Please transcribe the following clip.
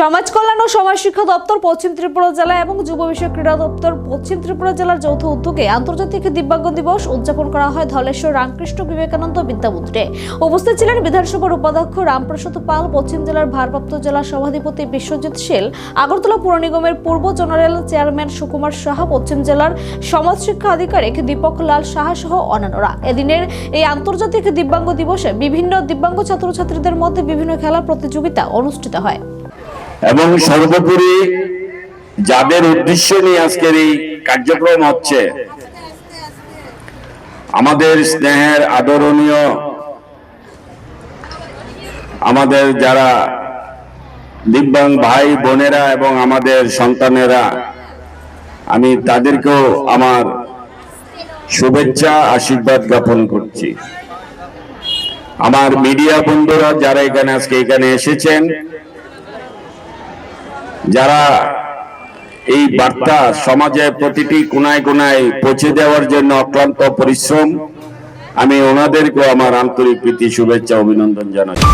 সমাজ কল্যাণ ও সমাজ শিক্ষা দপ্তর পশ্চিম ত্রিপুরা জেলা এবং যুব বিষয়ক ক্রীড়া দপ্তর পশ্চিম ত্রিপুরা জেলার যৌথ উদ্যোগে আন্তর্জাতিক দিব্যাঙ্গ দিবস উদযাপন করা হয় ধলেশ্বর রামকৃষ্ণ বিবেকানন্দ বিদ্যামন্দিরে। উপস্থিত ছিলেন বিধানসভার উপাধ্যক্ষ রামপ্রসাদ পাল, পশ্চিম জেলার ভারপ্রাপ্ত জেলা সভাধিপতি বিশ্বজিৎ শীল আগরতলা পুর নিগমের পূর্ব জেনারেল চেয়ারম্যান সুকুমার সাহা, পশ্চিম জেলার সমাজ শিক্ষা আধিকারিক দীপক লাল সাহা সহ অন্যান্যরা। এদিনের এই আন্তর্জাতিক দিব্যাঙ্গ দিবসে বিভিন্ন দিব্যাঙ্গ ছাত্রছাত্রীদের মধ্যে বিভিন্ন খেলা প্রতিযোগিতা অনুষ্ঠিত হয়। এবং সর্বোপরি যাদের উদ্দেশ্য নিয়ে আজকের এই কার্যক্রম হচ্ছে, আমাদের স্নেহের আদরণীয়, আমাদের যারা দিব্যাং ভাই বোনেরা এবং আমাদের সন্তানেরা, আমি তাদেরকেও আমার শুভেচ্ছা, আশীর্বাদ জ্ঞাপন করছি। আমার মিডিয়া বন্ধুরা যারা এখানে আজকে এখানে এসেছেন যারা এই বার্তা সমাজে প্রতিটি কোনায় কোনায় পৌঁছে দেওয়ার জন্য অক্লান্ত পরিশ্রম, আমি ওনাদেরকে আমার আন্তরিক প্রীতি, শুভেচ্ছা, অভিনন্দন জানাচ্ছি।